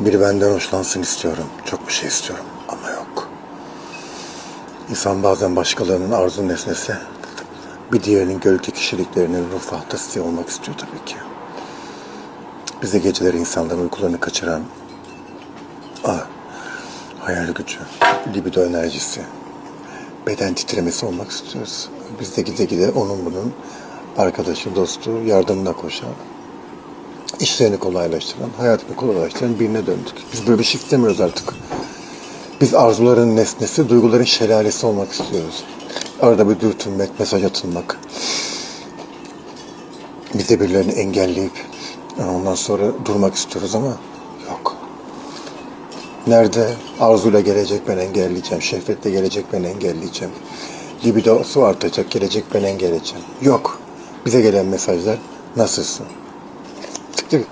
Biri benden hoşlansın istiyorum. Çok bir şey istiyorum ama yok. İnsan bazen başkalarının arzu nesnesi, bir diğerinin gölge kişiliklerinin ruh fahtası olmak istiyor tabii ki. Bize geceleri insanların uykularını kaçıran ah, hayal gücü, libido enerjisi, beden titremesi olmak istiyoruz. Biz de gide gide onun bunun arkadaşı, dostu, yardımına koşan, işlerini kolaylaştıran, hayatını kolaylaştıran birine döndük. Biz böyle bir şey istemiyoruz artık. Biz arzuların nesnesi, duyguların şelalesi olmak istiyoruz. Arada bir dürtünmek, mesaj atılmak. Biz de birilerini engelleyip ondan sonra durmak istiyoruz ama yok. Nerede arzuyla gelecek ben engelleyeceğim, şehvetle gelecek ben engelleyeceğim. Libidosu artacak, gelecek ben engelleyeceğim. Yok. Bize gelen mesajlar nasılsın? Değil?